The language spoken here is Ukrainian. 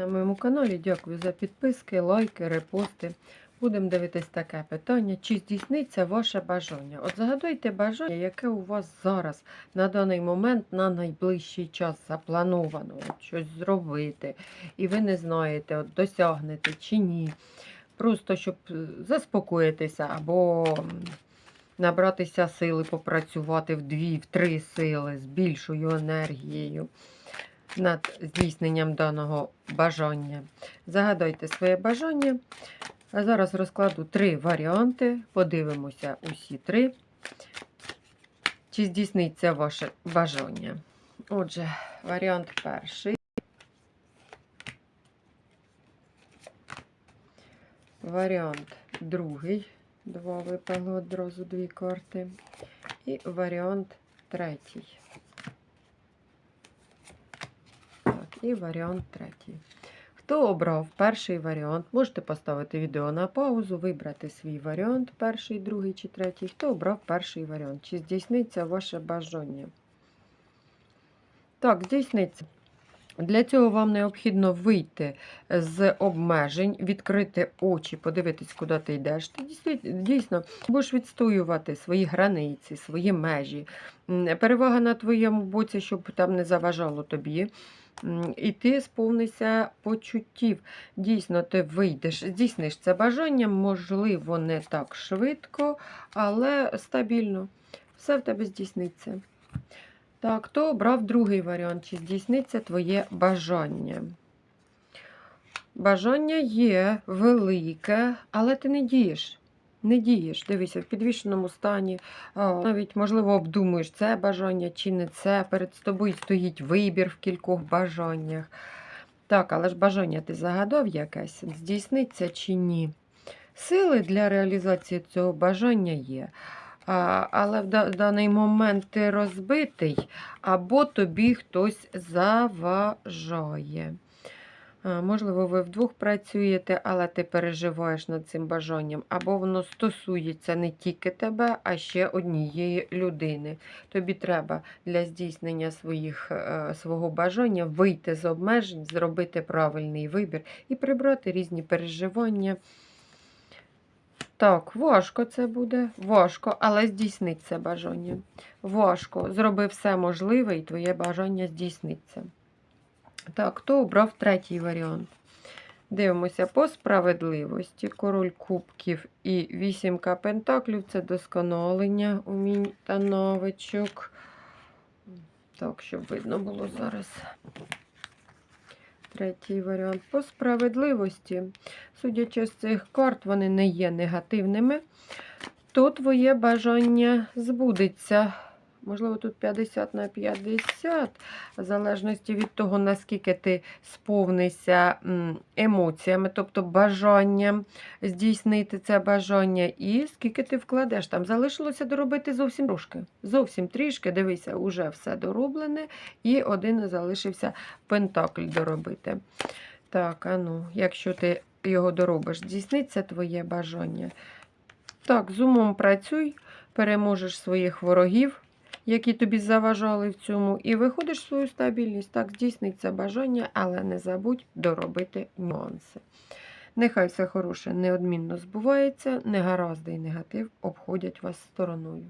на моєму каналі. Дякую за підписки, лайки, репости. Будемо дивитись таке питання, чи здійсниться ваше бажання. От загадуйте бажання, яке у вас зараз на даний момент на найближчий час заплановано от щось зробити, і ви не знаєте, от досягнете чи ні. Просто щоб е, заспокоїтися або набратися сили, попрацювати в дві, в три сили з більшою енергією над здійсненням даного бажання. Загадайте своє бажання. Зараз розкладу три варіанти. Подивимося усі три. Чи здійсниться ваше бажання? Отже, варіант перший. Варіант другий. Два випало одразу дві карти. І варіант третій. Так, і варіант третій. Хто обрав перший варіант, можете поставити відео на паузу, вибрати свій варіант, перший, другий чи третій. Хто обрав перший варіант? Чи здійсниться ваше бажання? Так, здійсниться. Для цього вам необхідно вийти з обмежень, відкрити очі, подивитись, куди ти йдеш. Ти дійсно, будеш відстоювати свої границі, свої межі. Перевага на твоєму боці, щоб там не заважало тобі. І ти сповнишся почуттів. Дійсно, ти вийдеш, здійсниш це бажання, можливо, не так швидко, але стабільно. Все в тебе здійсниться. Так, хто обрав другий варіант? Чи здійсниться твоє бажання? Бажання є велике, але ти не дієш. Не дієш, дивися, в підвішеному стані, навіть, можливо, обдумуєш, це бажання чи не це. Перед тобою стоїть вибір в кількох бажаннях. Так, але ж бажання ти загадав якесь, здійсниться чи ні? Сили для реалізації цього бажання є. А, але в даний момент ти розбитий, або тобі хтось заважає. Можливо, ви вдвох працюєте, але ти переживаєш над цим бажанням, або воно стосується не тільки тебе, а ще однієї людини. Тобі треба для здійснення своїх, е, свого бажання вийти з обмежень, зробити правильний вибір і прибрати різні переживання. Так, важко це буде, важко, але здійснить це бажання. Важко. Зроби все можливе, і твоє бажання здійсниться. Так, хто обрав третій варіант? Дивимося по справедливості. Король кубків і вісімка пентаклів це досконалення умінь та навичок. Так, щоб видно було зараз. Третій варіант. По справедливості, судячи з цих карт, вони не є негативними, то твоє бажання збудеться. Можливо, тут 50 на 50, в залежності від того, наскільки ти сповнишся емоціями, тобто бажанням здійснити це бажання, і скільки ти вкладеш. Там залишилося доробити зовсім трошки. Зовсім трішки, дивися, уже все дороблене, і один залишився пентакль доробити. Так, а ну, якщо ти його доробиш, здійсниться твоє бажання. Так, з умом працюй, переможеш своїх ворогів, які тобі заважали в цьому, і виходиш в свою стабільність. Так, здійсниться бажання, але не забудь доробити нюанси. Нехай все хороше неодмінно збувається, негаразди і негатив обходять вас стороною.